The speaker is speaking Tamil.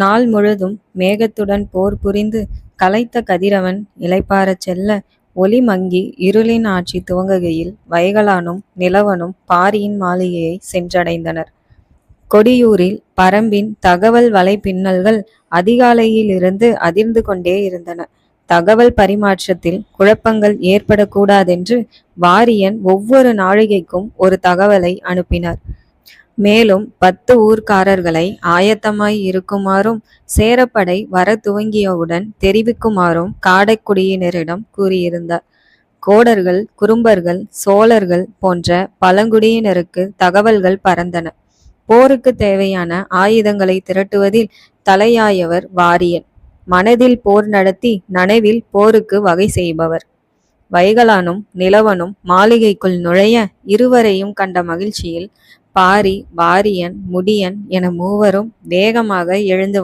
நாள் முழுதும் மேகத்துடன் போர் புரிந்து கலைத்த கதிரவன் இலைப்பாறச் செல்ல ஒளி மங்கி இருளின் ஆட்சி துவங்குகையில் வயகலானும் நிலவனும் பாரியின் மாளிகையை சென்றடைந்தனர். கொடியூரில் பரம்பின் தகவல் வலைப்பின்னல்கள் அதிகாலையிலிருந்து அதிர்ந்து கொண்டே இருந்தன. தகவல் பரிமாற்றத்தில் குழப்பங்கள் ஏற்படக்கூடாதென்று வாரியன் ஒவ்வொரு நாழிகைக்கும் ஒரு தகவலை அனுப்பினார். மேலும் பத்து ஊர்க்காரர்களை ஆயத்தமாய் இருக்குமாறும் சேரப்படை வரத் துவங்கியவுடன் தெரிவிக்குமாறும் காடைக்குடியினரிடம் கூறியிருந்தார். கோடர்கள் குறும்பர்கள் சோழர்கள் போன்ற பழங்குடியினருக்கு தகவல்கள் பறந்தன. போருக்குத் தேவையான ஆயுதங்களைத் திரட்டுவதில் தலையாயவர் வாரியன். மனதில் போர் நடத்தி நனவில் போருக்கு வகை செய்பவர். வைகலானும் நிலவனும் மாளிகைக்குள் நுழைய இருவரையும் கண்ட மகிழ்ச்சியில் பாரி வாரியன் முடியன் என மூவரும் வேகமாக எழுந்து